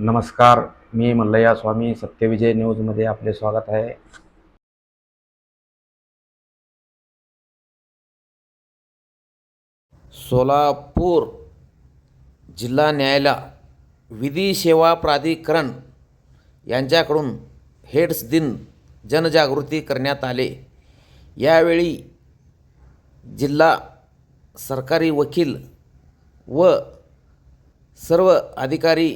नमस्कार मी मल्लया स्वामी सत्यविजय न्यूजमध्ये आपले स्वागत आहे. सोलापूर जिल्हा न्यायालय विधी सेवा प्राधिकरण यांच्याकडून हेड्स दिन जनजागृती करण्यात आले. यावेळी जिल्हा सरकारी वकील व सर्व अधिकारी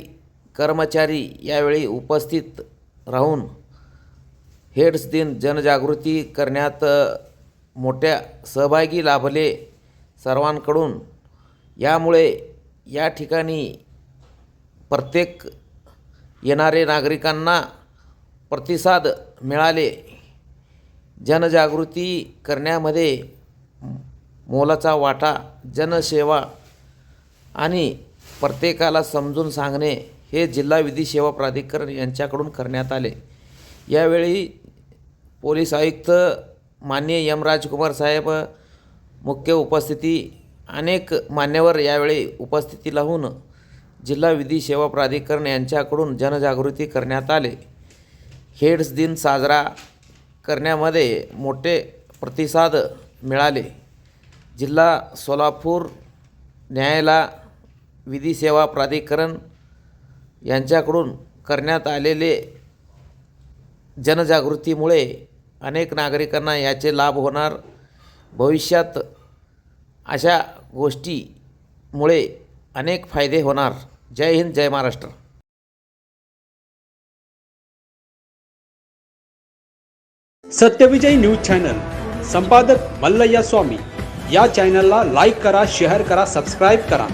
कर्मचारी यावेळी उपस्थित राहून हेड्स दिन जनजागृती करण्यात मोठ्या सहभागी लाभले सर्वांकडून. यामुळे या ठिकाणी प्रत्येक येणारे नागरिकांना प्रतिसाद मिळाले. जनजागृती करण्यामध्ये मोलाचा वाटा जनसेवा आणि प्रत्येकाला समजून सांगणे हे जिल्हा विधी सेवा प्राधिकरण यांच्याकडून करण्यात आले. यावेळी पोलीस आयुक्त माननीय यम राजकुमार साहेब मुख्य उपस्थिती अनेक मान्यवर यावेळी उपस्थिती लावून जिल्हा विधी सेवा प्राधिकरण यांच्याकडून जनजागृती करण्यात आले. हेड्स दिन साजरा करण्यामध्ये मोठे प्रतिसाद मिळाले. जिल्हा सोलापूर न्यायालय विधी सेवा प्राधिकरण यांच्याकडून करण्यात आलेले जनजागृतीमुळे अनेक नागरिकांना याचे लाभ होणार. भविष्यात अशा गोष्टीमुळे अनेक फायदे होणार. जय हिंद जय महाराष्ट्र. सत्यविजय न्यूज चॅनल संपादक मल्लय्या स्वामी. या चॅनलला लाईक करा शेअर करा सबस्क्राईब करा.